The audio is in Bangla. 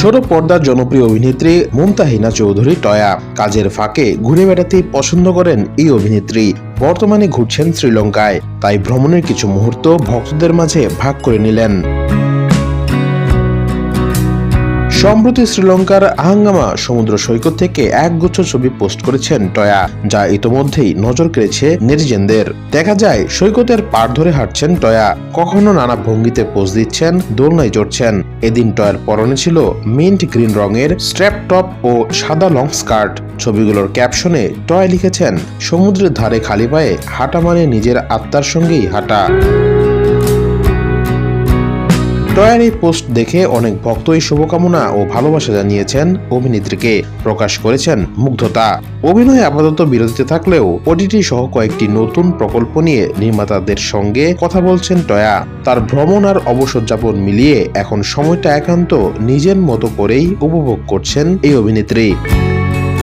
ছোট পর্দার জনপ্রিয় অভিনেত্রী মুমতাহিনা চৌধুরী টয়া। কাজের ফাঁকে ঘুরে বেড়াতে পছন্দ করেন এই অভিনেত্রী। বর্তমানে ঘুরছেন শ্রীলঙ্কায়। তাই ভ্রমণের কিছু মুহূর্ত ভক্তদের মাঝে ভাগ করে নিলেন। সম্প্রতি শ্রীলঙ্কার আহাঙ্গামা সমুদ্র সৈকত থেকে একগুচ্ছ ছবি পোস্ট করেছেন টয়া, যা ইতোমধ্যেই নজর কেড়েছে নেটিজেনদের। দেখা যায়, সৈকতের পার ধরে হাঁটছেন টয়া। কখনো নানা ভঙ্গিতে পোজ দিচ্ছেন, দোলনায় চড়ছেন। এদিন টয়ার পরনে ছিল মিন্ট গ্রিন রঙের স্ট্র্যাপ টপ ও সাদা লং স্কার্ট। ছবিগুলোর ক্যাপশনে টয় লিখেছেন, সমুদ্রের ধারে খালি পায়ে হাঁটা মানে নিজের আত্মার সঙ্গেই হাঁটা। টয়ার এই পোস্ট দেখে অনেক ভক্তই শুভকামনা ও ভালোবাসা জানিয়েছেন অভিনেত্রীকে প্রকাশ করেছেন মুগ্ধতা। অভিনয়ে আপাতত বিরতিতে থাকলেও ওটিটি সহ কয়েকটি নতুন প্রকল্প নিয়ে নির্মাতাদের সঙ্গে কথা বলছেন টয়া। তার ভ্রমণ আর অবসর যাপন মিলিয়ে এখন সময়টা একান্ত নিজের মতো করেই উপভোগ করছেন এই অভিনেত্রী।